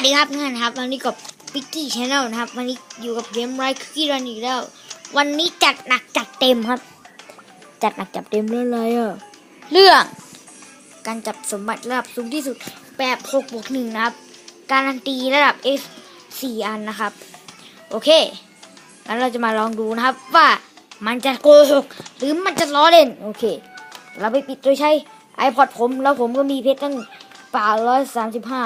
สดีครับเพื่อนครับ วันนี้กับพิกกี้ชาแนลนะครับ วันนี้อยู่กับเกมไรคุกกี้รันอีกแล้ว วันนี้จัดหนักจัดเต็มครับ จัดหนักจัดเต็มเรื่องอะไรอะเรื่อง การจับสมบัติระดับสูงที่สุดแบบ6บวกหนึ่งนะครับ การันตีระดับ F 4อันนะครับ โอเคงั้นเราจะมาลองดูนะครับ ว่ามันจะโกหกหรือมันจะล้อเล่น โอเค เราไปปิดโดยใช้ iPod ผมแล้วผมก็มีเพชรตั้งป่าร้อยสามสิบห้า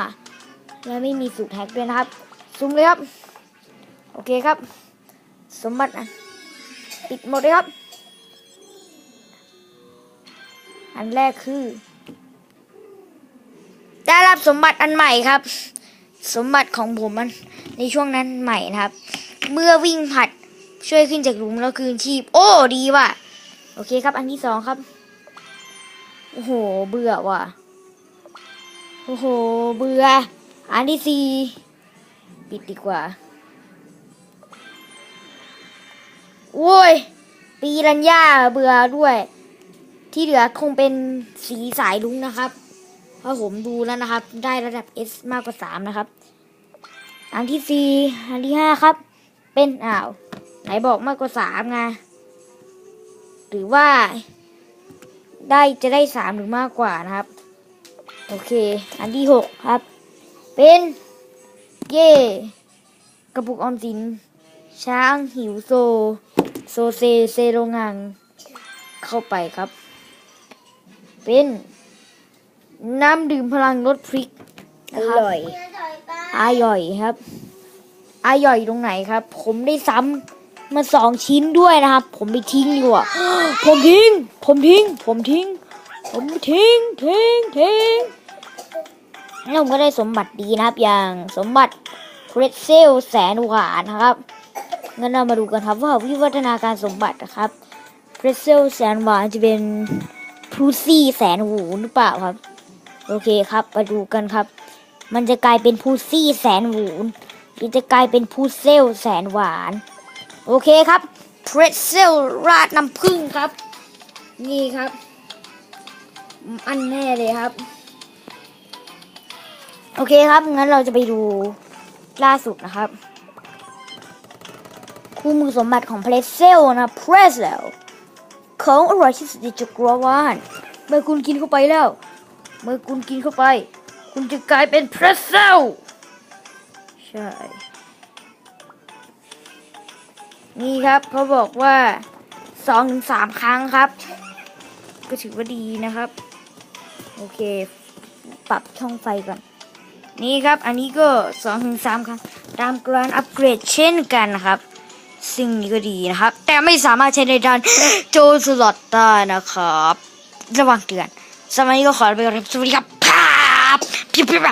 และไม่มีสูตรแฮกด้วยนะครับซูมเลยครับ โอเคครับ สมบัติอันปิดหมดเลยครับ อันแรกคือ ได้รับสมบัติอันใหม่ครับ สมบัติของผมมัน ในช่วงนั้นใหม่นะครับ เมื่อวิ่งผัดช่วยขึ้นจากหลุมแล้วคืนชีพ โอ้ดีว่ะ โอเคครับ อันที่สองครับ โอ้โห เบื่อว่ะ โอ้โห เบื่อ อันที่สี่ปิดดีกว่า โว้ย ปีรัญญาเบื่อด้วย ที่เหลือคงเป็นสีสายลุงนะครับ เพราะผมดูแล้วนะครับ ได้ระดับ S มากกว่าสามนะครับ อันที่สี่อันที่ห้าครับ เป็นอ้าว ไหนบอกมากกว่าสามไง หรือว่า ได้จะได้สามหรือมากกว่านะครับ โอเค อันที่หกครับ เป็นเย่กระปุกออมสิน ช้างหิวโซ โซเซเซโรงงัง เข้าไปครับ เป็น น้ำดื่มพลังลดพริกนะครับอร่อยอร่อยครับอร่อยตรงไหนครับ ผมได้ซ้ำมาสองชิ้นด้วยนะครับ ผมไปทิ้งอยู่อะผมทิ้ง ผมทิ้ง ผมทิ้ง ผมทิ้งทิ้งทิ้ง แล้วผมก็ได้สมบัติดีนะครับ อย่างสมบัติเพรสเซลแสนหวานนะครับงั้นเรามาดูกันครับว่าวิวัฒนาการสมบัตินะครับเพรสเซลแสนหวานจะเป็นพรูซี่แสนหูหรือเปล่าครับ โอเคครับมาดูกันครับ มันจะกลายเป็นพูซี่แสนหูนหรือจะกลายเป็นพูเซลแสนหวาน โอเคครับเพรสเซลราดน้ำผึ้งครับ นี่ครับ อันแน่เลยครับ โอเคครับ งั้นเราจะไปดูล่าสุดนะครับ คู่มือสมบัติของเพรสเซลนะเพรสเซลของอร่อยที่สุดในจักรวาลเมื่อคุณกินเข้าไปแล้ว เมื่อคุณกินเข้าไป คุณจะกลายเป็นเพรสเซลใช่ นี่ครับเขาบอกว่าสองถึงสามครั้งครับ ก็ถือว่าดีนะครับ โอเค ปรับช่องไฟก่อน นี่ครับ อันนี้ก็สองถึงสามครั้งตามการอัปเกรดเช่นกันนะครับ ซึ่งนี่ก็ดีนะครับ แต่ไม่สามารถใช้ในด้านโจสลอตได้นะครับ ระวังเตือนสมัยนี้ก็ขอไปก่อรับสวัสดีครับพาบพิบพิบ